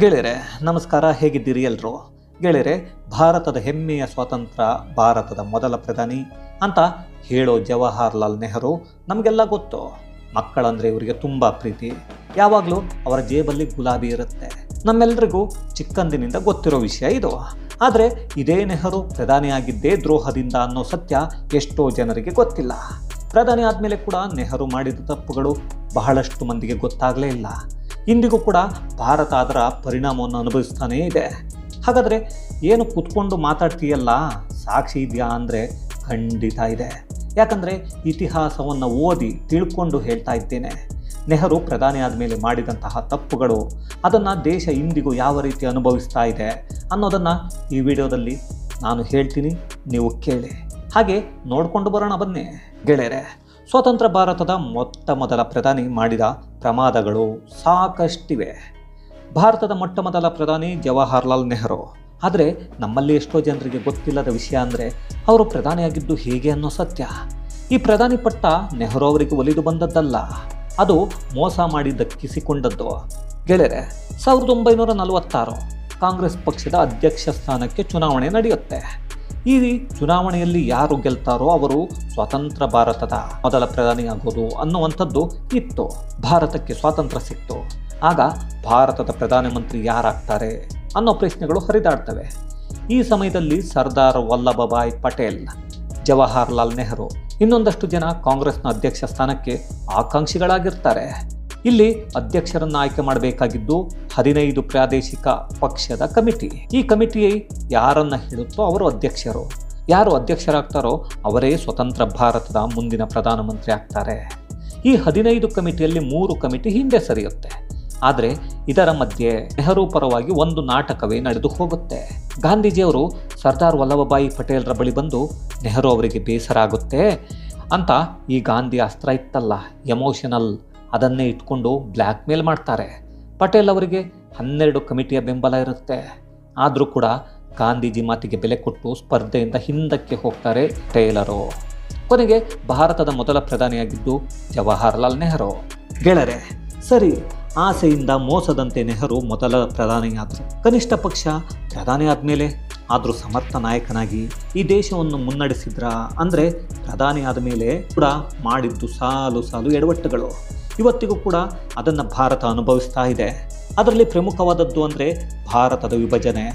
ಗೆಳೆಯರೆ, ನಮಸ್ಕಾರ, ಹೇಗಿದ್ದೀರಿ ಎಲ್ಲರೂ ಗೆಳೆಯರೆ, ಭಾರತದ ಹೆಮ್ಮೆಯ ಸ್ವಾತಂತ್ರ್ಯ, ಭಾರತದ ಮೊದಲ ಪ್ರಧಾನಿ ಅಂತ ಹೇಳೋ ಜವಾಹರ್ಲಾಲ್ ನೆಹರು ನಮಗೆಲ್ಲ ಗೊತ್ತು. ಮಕ್ಕಳಂದ್ರೆ ಇವರಿಗೆ ತುಂಬ ಪ್ರೀತಿ. ಯಾವಾಗಲೂ ಅವರ ಜೇಬಲ್ಲಿ ಗುಲಾಬಿ ಇರುತ್ತೆ. ನಮ್ಮೆಲ್ಲರಿಗೂ ಚಿಕ್ಕಂದಿನಿಂದ ಗೊತ್ತಿರೋ ವಿಷಯ ಇದು. ಆದರೆ ಇದೇ ನೆಹರು ಪ್ರಧಾನಿಯಾಗಿದ್ದೇ ದ್ರೋಹದಿಂದ ಅನ್ನೋ ಸತ್ಯ ಎಷ್ಟೋ ಜನರಿಗೆ ಗೊತ್ತಿಲ್ಲ. ಪ್ರಧಾನಿ ಆದಮೇಲೆ ಕೂಡ ನೆಹರು ಮಾಡಿದ ತಪ್ಪುಗಳು ಬಹಳಷ್ಟು ಮಂದಿಗೆ ಗೊತ್ತಾಗಲೇ ಇಲ್ಲ. ಇಂದಿಗೂ ಕೂಡ ಭಾರತ ಅದರ ಪರಿಣಾಮವನ್ನು ಅನುಭವಿಸ್ತಾನೇ ಇದೆ. ಹಾಗಾದರೆ ಏನು ಕೂತ್ಕೊಂಡು ಮಾತಾಡ್ತೀಯಲ್ಲ? ಸಾಕ್ಷಿ ಇದೆಯಾ ಅಂದರೆ ಖಂಡಿತ ಇದೆ. ಯಾಕಂದರೆ ಇತಿಹಾಸವನ್ನು ಓದಿ ತಿಳ್ಕೊಂಡು ಹೇಳ್ತಾ ಇದ್ದೇನೆ. ನೆಹರು ಪ್ರಧಾನಿ ಆದಮೇಲೆ ಮಾಡಿದಂತಹ ತಪ್ಪುಗಳು, ಅದನ್ನು ದೇಶ ಇಂದಿಗೂ ಯಾವ ರೀತಿ ಅನುಭವಿಸ್ತಾ ಇದೆ ಅನ್ನೋದನ್ನು ಈ ವಿಡಿಯೋದಲ್ಲಿ ನಾನು ಹೇಳ್ತೀನಿ, ನೀವು ಕೇಳಿ. ಹಾಗೆ ನೋಡಿಕೊಂಡು ಬರೋಣ ಬನ್ನಿ ಗೆಳೆಯರೆ. ಸ್ವತಂತ್ರ ಭಾರತದ ಮೊಟ್ಟ ಮೊದಲ ಪ್ರಧಾನಿ ಮಾಡಿದ ಪ್ರಮಾದಗಳು ಸಾಕಷ್ಟಿವೆ. ಭಾರತದ ಮೊಟ್ಟ ಮೊದಲ ಪ್ರಧಾನಿ ಜವಾಹರ್ಲಾಲ್ ನೆಹರು. ಆದರೆ ನಮ್ಮಲ್ಲಿ ಎಷ್ಟೋ ಜನರಿಗೆ ಗೊತ್ತಿಲ್ಲದ ವಿಷಯ ಅಂದರೆ ಅವರು ಪ್ರಧಾನಿಯಾಗಿದ್ದು ಹೇಗೆ ಅನ್ನೋ ಸತ್ಯ. ಈ ಪ್ರಧಾನಿ ಪಟ್ಟ ನೆಹರು ಅವರಿಗೆ ಒಲಿದು ಬಂದದ್ದಲ್ಲ. ಅದು ಮೋಸ ಮಾಡಿ ದಕ್ಕಿಸಿಕೊಂಡದ್ದು. ಗೆಳೆಯರೆ ಸಾವಿರದ ಒಂಬೈನೂರ ನಲವತ್ತಾರು ಕಾಂಗ್ರೆಸ್ ಪಕ್ಷದ ಅಧ್ಯಕ್ಷ ಸ್ಥಾನಕ್ಕೆ ಚುನಾವಣೆ ನಡೆಯುತ್ತೆ. ಈ ಚುನಾವಣೆಯಲ್ಲಿ ಯಾರು ಗೆಲ್ತಾರೋ ಅವರು ಸ್ವತಂತ್ರ ಭಾರತದ ಮೊದಲ ಪ್ರಧಾನಿ ಆಗೋದು ಅನ್ನುವಂಥದ್ದು ಇತ್ತು. ಭಾರತಕ್ಕೆ ಸ್ವಾತಂತ್ರ್ಯ ಸಿಕ್ತು. ಆಗ ಭಾರತದ ಪ್ರಧಾನಮಂತ್ರಿ ಯಾರಾಗ್ತಾರೆ ಅನ್ನೋ ಪ್ರಶ್ನೆಗಳು ಹರಿದಾಡ್ತವೆ. ಈ ಸಮಯದಲ್ಲಿ ಸರ್ದಾರ್ ವಲ್ಲಭಭಾಯ್ ಪಟೇಲ್, ಜವಾಹರ್ಲಾಲ್ ನೆಹರು ಇನ್ನೊಂದಷ್ಟು ಜನ ಕಾಂಗ್ರೆಸ್ನ ಅಧ್ಯಕ್ಷ ಸ್ಥಾನಕ್ಕೆ ಆಕಾಂಕ್ಷಿಗಳಾಗಿರ್ತಾರೆ. ಇಲ್ಲಿ ಅಧ್ಯಕ್ಷರನ್ನು ಆಯ್ಕೆ ಮಾಡಬೇಕಾಗಿದ್ದು ಹದಿನೈದು ಪ್ರಾದೇಶಿಕ ಪಕ್ಷದ ಕಮಿಟಿ. ಈ ಕಮಿಟಿ ಯಾರನ್ನ ಹೇಳುತ್ತೋ ಅವರು ಅಧ್ಯಕ್ಷರು. ಯಾರು ಅಧ್ಯಕ್ಷರಾಗ್ತಾರೋ ಅವರೇ ಸ್ವತಂತ್ರ ಭಾರತದ ಮುಂದಿನ ಪ್ರಧಾನಮಂತ್ರಿ ಆಗ್ತಾರೆ. ಈ ಹದಿನೈದು ಕಮಿಟಿಯಲ್ಲಿ ಮೂರು ಕಮಿಟಿ ಹಿಂದೆ ಸರಿಯುತ್ತೆ. ಆದರೆ ಇದರ ಮಧ್ಯೆ ನೆಹರು ಪರವಾಗಿ ಒಂದು ನಾಟಕವೇ ನಡೆದು ಹೋಗುತ್ತೆ. ಗಾಂಧೀಜಿಯವರು ಸರ್ದಾರ್ ವಲ್ಲಭಭಾಯಿ ಪಟೇಲ್ರ ಬಳಿ ಬಂದು ನೆಹರು ಅವರಿಗೆ ಬೇಸರ ಆಗುತ್ತೆ ಅಂತ ಈ ಗಾಂಧಿ ಅಸ್ತ್ರ ಇತ್ತಲ್ಲ, ಎಮೋಷನಲ್ ಅದನ್ನೇ ಇಟ್ಕೊಂಡು ಬ್ಲ್ಯಾಕ್ ಮೇಲ್ ಮಾಡ್ತಾರೆ. ಪಟೇಲ್ ಅವರಿಗೆ ಹನ್ನೆರಡು ಕಮಿಟಿಯ ಬೆಂಬಲ ಇರುತ್ತೆ. ಆದರೂ ಕೂಡ ಗಾಂಧೀಜಿ ಮಾತಿಗೆ ಬೆಲೆ ಕೊಟ್ಟು ಸ್ಪರ್ಧೆಯಿಂದ ಹಿಂದಕ್ಕೆ ಹೋಗ್ತಾರೆ ಟೇಲರು. ಕೊನೆಗೆ ಭಾರತದ ಮೊದಲ ಪ್ರಧಾನಿಯಾಗಿದ್ದು ಜವಾಹರ್ಲಾಲ್ ನೆಹರು. ಗೆಳರೆ ಸರಿ, ಆಸೆಯಿಂದ ಮೋಸದಂತೆ ನೆಹರು ಮೊದಲ ಪ್ರಧಾನಿಯಾದರು ಕನಿಷ್ಠ ಪಕ್ಷ ಪ್ರಧಾನಿ ಆದಮೇಲೆ. ಆದರೂ ಸಮರ್ಥ ನಾಯಕನಾಗಿ ಈ ದೇಶವನ್ನು ಮುನ್ನಡೆಸಿದ್ರ? ಅಂದರೆ ಪ್ರಧಾನಿ ಆದಮೇಲೆ ಕೂಡ ಮಾಡಿದ್ದು ಸಾಲು ಸಾಲು ಎಡವಟ್ಟುಗಳು. ಇವತ್ತಿಗೂ ಕೂಡ ಅದನ್ನು ಭಾರತ ಅನುಭವಿಸ್ತಾ ಇದೆ. ಅದರಲ್ಲಿ ಪ್ರಮುಖವಾದದ್ದು ಅಂದರೆ ಭಾರತದ ವಿಭಜನೆ.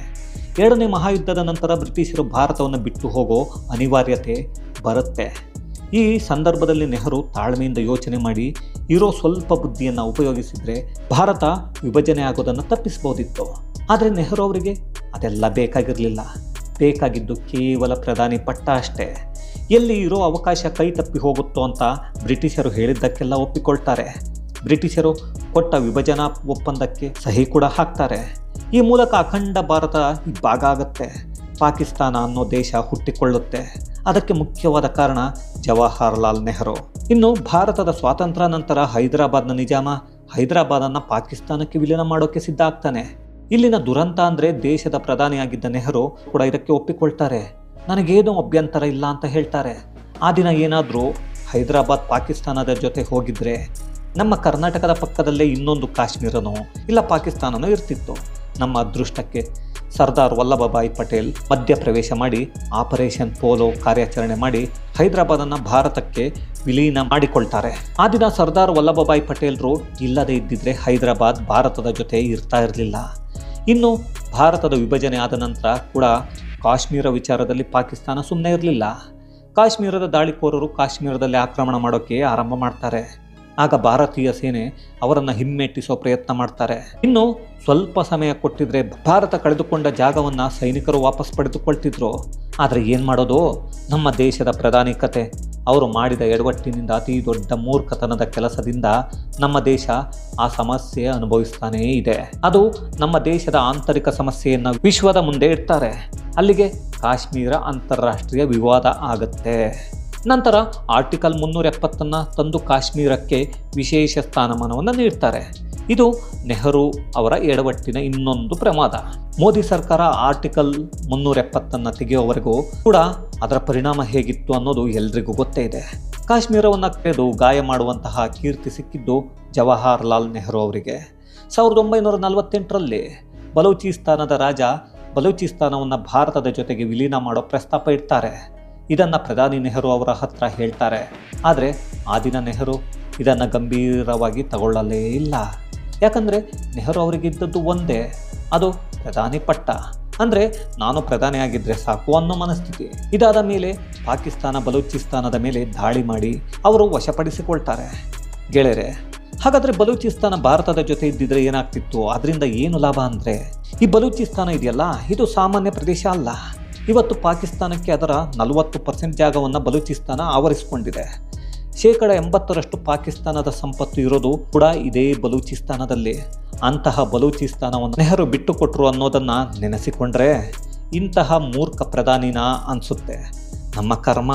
ಎರಡನೇ ಮಹಾಯುದ್ಧದ ನಂತರ ಬ್ರಿಟಿಷರು ಭಾರತವನ್ನು ಬಿಟ್ಟು ಹೋಗೋ ಅನಿವಾರ್ಯತೆ ಬರುತ್ತೆ. ಈ ಸಂದರ್ಭದಲ್ಲಿ ನೆಹರು ತಾಳ್ಮೆಯಿಂದ ಯೋಚನೆ ಮಾಡಿ, ಇರೋ ಸ್ವಲ್ಪ ಬುದ್ಧಿಯನ್ನು ಉಪಯೋಗಿಸಿದರೆ ಭಾರತ ವಿಭಜನೆ ಆಗೋದನ್ನು ತಪ್ಪಿಸ್ಬೋದಿತ್ತು. ಆದರೆ ನೆಹರು ಅವರಿಗೆ ಅದೆಲ್ಲ ಬೇಕಾಗಿರಲಿಲ್ಲ. ಬೇಕಾಗಿದ್ದು ಕೇವಲ ಪ್ರಧಾನಿ ಪಟ್ಟ ಅಷ್ಟೇ. ಎಲ್ಲಿ ಇರೋ ಅವಕಾಶ ಕೈ ತಪ್ಪಿ ಹೋಗುತ್ತೋ ಅಂತ ಬ್ರಿಟಿಷರು ಹೇಳಿದ್ದಕ್ಕೆಲ್ಲ ಒಪ್ಪಿಕೊಳ್ತಾರೆ. ಬ್ರಿಟಿಷರು ಕೊಟ್ಟ ವಿಭಜನಾ ಒಪ್ಪಂದಕ್ಕೆ ಸಹಿ ಕೂಡ ಹಾಕ್ತಾರೆ. ಈ ಮೂಲಕ ಅಖಂಡ ಭಾರತ ಭಾಗ ಆಗುತ್ತೆ. ಪಾಕಿಸ್ತಾನ ಅನ್ನೋ ದೇಶ ಹುಟ್ಟಿಕೊಳ್ಳುತ್ತೆ. ಅದಕ್ಕೆ ಮುಖ್ಯವಾದ ಕಾರಣ ಜವಾಹರ್ಲಾಲ್ ನೆಹರು. ಇನ್ನು ಭಾರತದ ಸ್ವಾತಂತ್ರ್ಯ ನಂತರ ಹೈದರಾಬಾದ್ನ ನಿಜಾಮ, ಹೈದರಾಬಾದನ್ನು ಪಾಕಿಸ್ತಾನಕ್ಕೆ ವಿಲೀನ ಮಾಡೋಕ್ಕೆ ಸಿದ್ಧ ಆಗ್ತಾನೆ. ಇಲ್ಲಿನ ದುರಂತ ಅಂದರೆ ದೇಶದ ಪ್ರಧಾನಿಯಾಗಿದ್ದ ನೆಹರು ಕೂಡ ಇದಕ್ಕೆ ಒಪ್ಪಿಕೊಳ್ತಾರೆ. ನನಗೇನೂ ಅಭ್ಯಂತರ ಇಲ್ಲ ಅಂತ ಹೇಳ್ತಾರೆ. ಆ ದಿನ ಏನಾದರೂ ಹೈದರಾಬಾದ್ ಪಾಕಿಸ್ತಾನದ ಜೊತೆ ಹೋಗಿದ್ರೆ ನಮ್ಮ ಕರ್ನಾಟಕದ ಪಕ್ಕದಲ್ಲೇ ಇನ್ನೊಂದು ಕಾಶ್ಮೀರನೋ ಇಲ್ಲ ಪಾಕಿಸ್ತಾನನೋ ಇರ್ತಿತ್ತು. ನಮ್ಮ ಅದೃಷ್ಟಕ್ಕೆ ಸರ್ದಾರ್ ವಲ್ಲಭಭಾಯಿ ಪಟೇಲ್ ಮಧ್ಯಪ್ರವೇಶ ಮಾಡಿ, ಆಪರೇಷನ್ ಪೋಲೋ ಕಾರ್ಯಾಚರಣೆ ಮಾಡಿ ಹೈದರಾಬಾದನ್ನು ಭಾರತಕ್ಕೆ ವಿಲೀನ ಮಾಡಿಕೊಳ್ತಾರೆ. ಆ ದಿನ ಸರ್ದಾರ್ ವಲ್ಲಭಭಾಯಿ ಪಟೇಲ್ರು ಇಲ್ಲದೇ ಇದ್ದಿದ್ರೆ ಹೈದರಾಬಾದ್ ಭಾರತದ ಜೊತೆ ಇರ್ತಾ ಇರಲಿಲ್ಲ. ಇನ್ನು ಭಾರತದ ವಿಭಜನೆ ಆದ ನಂತರ ಕೂಡ ಕಾಶ್ಮೀರ ವಿಚಾರದಲ್ಲಿ ಪಾಕಿಸ್ತಾನ ಸುಮ್ಮನೆ ಇರಲಿಲ್ಲ. ಕಾಶ್ಮೀರದ ದಾಳಿಕೋರರು ಕಾಶ್ಮೀರದಲ್ಲಿ ಆಕ್ರಮಣ ಮಾಡೋಕ್ಕೆ ಆರಂಭ ಮಾಡ್ತಾರೆ. ಆಗ ಭಾರತೀಯ ಸೇನೆ ಅವರನ್ನು ಹಿಮ್ಮೆಟ್ಟಿಸೋ ಪ್ರಯತ್ನ ಮಾಡ್ತಾರೆ. ಇನ್ನು ಸ್ವಲ್ಪ ಸಮಯ ಕೊಟ್ಟಿದ್ರೆ ಭಾರತ ಕಳೆದುಕೊಂಡ ಜಾಗವನ್ನು ಸೈನಿಕರು ವಾಪಸ್ ಪಡೆದುಕೊಳ್ತಿದ್ರು. ಆದರೆ ಏನು ಮಾಡೋದು? ನಮ್ಮ ದೇಶದ ಪ್ರಧಾನಿ ಕತೆ. ಅವರು ಮಾಡಿದ ಎಡವಟ್ಟಿನಿಂದ ಅತಿ ದೊಡ್ಡ ಮೂರ್ಖತನದ ಕೆಲಸದಿಂದ ನಮ್ಮ ದೇಶ ಆ ಸಮಸ್ಯೆ ಅನುಭವಿಸ್ತಾನೇ ಇದೆ. ಅದು ನಮ್ಮ ದೇಶದ ಆಂತರಿಕ ಸಮಸ್ಯೆಯನ್ನು ವಿಶ್ವದ ಮುಂದೆ ಇಡ್ತಾರೆ. ಅಲ್ಲಿಗೆ ಕಾಶ್ಮೀರ ಅಂತಾರಾಷ್ಟ್ರೀಯ ವಿವಾದ ಆಗುತ್ತೆ. ನಂತರ ಆರ್ಟಿಕಲ್ ಮುನ್ನೂರ ಎಪ್ಪತ್ತನ್ನು ತಂದು ಕಾಶ್ಮೀರಕ್ಕೆ ವಿಶೇಷ ಸ್ಥಾನಮಾನವನ್ನು ನೀಡ್ತಾರೆ. ಇದು ನೆಹರು ಅವರ ಎಡವಟ್ಟಿನ ಇನ್ನೊಂದು ಪ್ರಮಾದ. ಮೋದಿ ಸರ್ಕಾರ ಆರ್ಟಿಕಲ್ ಮುನ್ನೂರ ಎಪ್ಪತ್ತನ್ನು ತೆಗೆಯುವವರೆಗೂ ಕೂಡ ಅದರ ಪರಿಣಾಮ ಹೇಗಿತ್ತು ಅನ್ನೋದು ಎಲ್ರಿಗೂ ಗೊತ್ತೇ ಇದೆ. ಕಾಶ್ಮೀರವನ್ನು ಕರೆದು ಗಾಯ ಮಾಡುವಂತಹ ಕೀರ್ತಿ ಸಿಕ್ಕಿದ್ದು ಜವಾಹರ್ಲಾಲ್ ನೆಹರು ಅವರಿಗೆ. ಸಾವಿರದ ಒಂಬೈನೂರ ನಲವತ್ತೆಂಟರಲ್ಲಿ ಬಲೂಚಿಸ್ತಾನದ ರಾಜ ಬಲೂಚಿಸ್ತಾನವನ್ನು ಭಾರತದ ಜೊತೆಗೆ ವಿಲೀನ ಮಾಡೋ ಪ್ರಸ್ತಾಪ ಇಡ್ತಾರೆ. ಇದನ್ನು ಪ್ರಧಾನಿ ನೆಹರು ಅವರ ಹತ್ರ ಹೇಳ್ತಾರೆ. ಆದರೆ ಆ ದಿನ ನೆಹರು ಇದನ್ನು ಗಂಭೀರವಾಗಿ ತಗೊಳ್ಳಲೇ ಇಲ್ಲ. ಯಾಕಂದರೆ ನೆಹರು ಅವರಿಗಿದ್ದದ್ದು ಒಂದೇ, ಅದು ಪ್ರಧಾನಿ ಪಟ್ಟ. ಅಂದರೆ ನಾನು ಪ್ರಧಾನಿ ಆಗಿದ್ದರೆ ಸಾಕು ಅನ್ನೋ ಮನಸ್ಥಿತಿ. ಇದಾದ ಮೇಲೆ ಪಾಕಿಸ್ತಾನ ಬಲೂಚಿಸ್ತಾನದ ಮೇಲೆ ದಾಳಿ ಮಾಡಿ ಅವರು ವಶಪಡಿಸಿಕೊಳ್ತಾರೆ. ಗೆಳೆಯರೆ, ಹಾಗಾದರೆ ಬಲೂಚಿಸ್ತಾನ ಭಾರತದ ಜೊತೆ ಇದ್ದಿದ್ರೆ ಏನಾಗ್ತಿತ್ತು? ಅದರಿಂದ ಏನು ಲಾಭ ಅಂದರೆ? ಈ ಬಲೂಚಿಸ್ತಾನ ಇದೆಯಲ್ಲ, ಇದು ಸಾಮಾನ್ಯ ಪ್ರದೇಶ ಅಲ್ಲ. ಇವತ್ತು ಪಾಕಿಸ್ತಾನಕ್ಕೆ ಅದರ ನಲವತ್ತು ಪರ್ಸೆಂಟ್ ಜಾಗವನ್ನು ಬಲೂಚಿಸ್ತಾನ ಆವರಿಸಿಕೊಂಡಿದೆ. ಶೇಕಡ ಎಂಬತ್ತರಷ್ಟು ಪಾಕಿಸ್ತಾನದ ಸಂಪತ್ತು ಇರೋದು ಕೂಡ ಇದೇ ಬಲೂಚಿಸ್ತಾನದಲ್ಲಿ. ಅಂತಹ ಬಲೂಚಿಸ್ತಾನವನ್ನು ನೆಹರು ಬಿಟ್ಟುಕೊಟ್ರು ಅನ್ನೋದನ್ನು ನೆನೆಸಿಕೊಂಡ್ರೆ ಇಂತಹ ಮೂರ್ಖ ಪ್ರಧಾನಿನ ಅನಿಸುತ್ತೆ. ನಮ್ಮ ಕರ್ಮ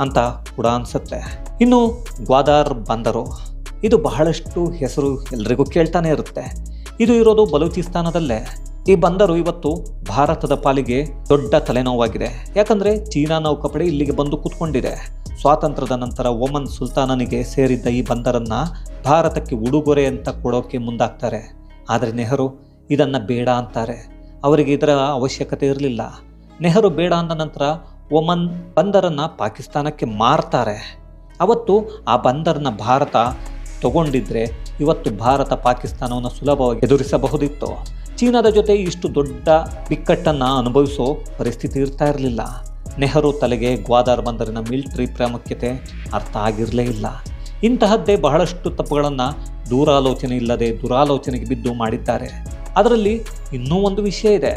ಅಂತ ಕೂಡ ಅನಿಸುತ್ತೆ. ಇನ್ನು ಗ್ವಾದಾರ್ ಬಂದರು. ಇದು ಬಹಳಷ್ಟು ಹೆಸರು ಎಲ್ರಿಗೂ ಕೇಳ್ತಾನೆ ಇರುತ್ತೆ. ಇದು ಇರೋದು ಬಲೂಚಿಸ್ತಾನದಲ್ಲೇ. ಈ ಬಂದರು ಇವತ್ತು ಭಾರತದ ಪಾಲಿಗೆ ದೊಡ್ಡ ತಲೆನೋವಾಗಿದೆ. ಯಾಕಂದರೆ ಚೀನಾ ನೌಕಾಪಡೆ ಇಲ್ಲಿಗೆ ಬಂದು ಕೂತ್ಕೊಂಡಿದೆ. ಸ್ವಾತಂತ್ರ್ಯದ ನಂತರ ಒಮನ್ ಸುಲ್ತಾನನಿಗೆ ಸೇರಿದ್ದ ಈ ಬಂದರನ್ನು ಭಾರತಕ್ಕೆ ಉಡುಗೊರೆ ಅಂತ ಕೊಡೋಕೆ ಮುಂದಾಗ್ತಾರೆ. ಆದರೆ ನೆಹರು ಇದನ್ನು ಬೇಡ ಅಂತಾರೆ. ಅವರಿಗೆ ಇದರ ಅವಶ್ಯಕತೆ ಇರಲಿಲ್ಲ. ನೆಹರು ಬೇಡ ಅಂದ ನಂತರ ಒಮನ್ ಬಂದರನ್ನು ಪಾಕಿಸ್ತಾನಕ್ಕೆ ಮಾರ್ತಾರೆ. ಅವತ್ತು ಆ ಬಂದರನ್ನ ಭಾರತ ತಗೊಂಡಿದ್ರೆ ಇವತ್ತು ಭಾರತ ಪಾಕಿಸ್ತಾನವನ್ನು ಸುಲಭವಾಗಿ ಎದುರಿಸಬಹುದಿತ್ತು. ಚೀನಾದ ಜೊತೆ ಇಷ್ಟು ದೊಡ್ಡ ಬಿಕ್ಕಟ್ಟನ್ನು ಅನುಭವಿಸೋ ಪರಿಸ್ಥಿತಿ ಇರ್ತಾ ಇರಲಿಲ್ಲ. ನೆಹರು ತಲೆಗೆ ಗ್ವಾದಾರ್ ಬಂದರಿನ ಮಿಲಿಟರಿ ಪ್ರಾಮುಖ್ಯತೆ ಅರ್ಥ ಆಗಿರಲೇ ಇಲ್ಲ. ಇಂತಹದ್ದೇ ಬಹಳಷ್ಟು ತಪ್ಪುಗಳನ್ನು ದೂರಾಲೋಚನೆ ಇಲ್ಲದೆ ದುರಾಲೋಚನೆಗೆ ಬಿದ್ದು ಮಾಡಿದ್ದಾರೆ. ಅದರಲ್ಲಿ ಇನ್ನೂ ಒಂದು ವಿಷಯ ಇದೆ.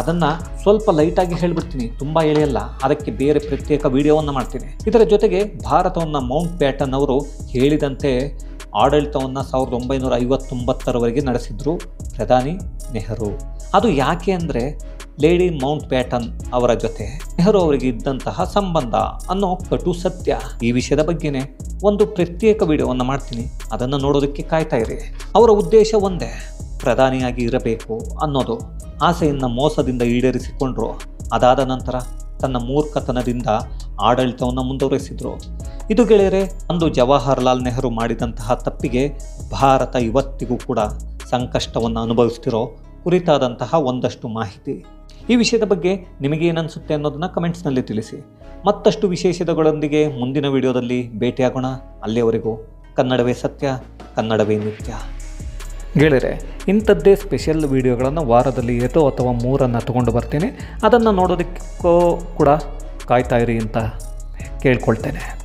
ಅದನ್ನು ಸ್ವಲ್ಪ ಲೈಟಾಗಿ ಹೇಳಿಬಿಡ್ತೀನಿ, ತುಂಬ ಎಳೆಯಲ್ಲ. ಅದಕ್ಕೆ ಬೇರೆ ಪ್ರತ್ಯೇಕ ವಿಡಿಯೋವನ್ನು ಮಾಡ್ತೀನಿ. ಇದರ ಜೊತೆಗೆ ಭಾರತವನ್ನು ಮೌಂಟ್ ಪ್ಯಾಟನ್ ಅವರು ಹೇಳಿದಂತೆ ಆಡಳಿತವನ್ನು ಸಾವಿರದ ಒಂಬೈನೂರ ಐವತ್ತೊಂಬತ್ತರವರೆಗೆ ನಡೆಸಿದ್ರು ಪ್ರಧಾನಿ ನೆಹರು. ಅದು ಯಾಕೆ ಅಂದರೆ ಲೇಡಿ ಮೌಂಟ್ ಬ್ಯಾಟನ್ ಅವರ ಜೊತೆ ನೆಹರು ಅವರಿಗೆ ಇದ್ದಂತಹ ಸಂಬಂಧ ಅನ್ನೋ ಕಟು ಸತ್ಯ. ಈ ವಿಷಯದ ಬಗ್ಗೆನೇ ಒಂದು ಪ್ರತ್ಯೇಕ ವಿಡಿಯೋವನ್ನು ಮಾಡ್ತೀನಿ. ಅದನ್ನು ನೋಡೋದಕ್ಕೆ ಕಾಯ್ತಾ ಇರಿ. ಅವರ ಉದ್ದೇಶ ಒಂದೇ, ಪ್ರಧಾನಿಯಾಗಿ ಇರಬೇಕು ಅನ್ನೋದು. ಆಸೆಯನ್ನು ಮೋಸದಿಂದ ಈಡೇರಿಸಿಕೊಂಡ್ರು. ಅದಾದ ನಂತರ ತನ್ನ ಮೂರ್ಖತನದಿಂದ ಆಡಳಿತವನ್ನು ಮುಂದುವರೆಸಿದ್ರು. ಇದು ಗೆಳೆಯರೆ ಅಂದು ಜವಾಹರ್ಲಾಲ್ ನೆಹರು ಮಾಡಿದಂತಹ ತಪ್ಪಿಗೆ ಭಾರತ ಇವತ್ತಿಗೂ ಕೂಡ ಸಂಕಷ್ಟವನ್ನು ಅನುಭವಿಸ್ತಿರೋ ಕುರಿತಾದಂತಹ ಒಂದಷ್ಟು ಮಾಹಿತಿ. ಈ ವಿಷಯದ ಬಗ್ಗೆ ನಿಮಗೇನನ್ಸುತ್ತೆ ಅನ್ನೋದನ್ನು ಕಮೆಂಟ್ಸ್ನಲ್ಲಿ ತಿಳಿಸಿ. ಮತ್ತಷ್ಟು ವಿಶೇಷತೆಗಳೊಂದಿಗೆ ಮುಂದಿನ ವಿಡಿಯೋದಲ್ಲಿ ಭೇಟಿಯಾಗೋಣ. ಅಲ್ಲಿಯವರೆಗೂ ಕನ್ನಡವೇ ಸತ್ಯ, ಕನ್ನಡವೇ ನಿತ್ಯ. ಗೆಳೆಯರೆ ಇಂಥದ್ದೇ ಸ್ಪೆಷಲ್ ವಿಡಿಯೋಗಳನ್ನು ವಾರದಲ್ಲಿ ಏತೋ ಅಥವಾ ಮೂರನ್ನು ತಗೊಂಡು ಬರ್ತೀನಿ. ಅದನ್ನು ನೋಡೋದಕ್ಕೂ ಕೂಡ ಕಾಯ್ತಾ ಇರಿ ಅಂತ ಕೇಳ್ಕೊಳ್ತೇನೆ.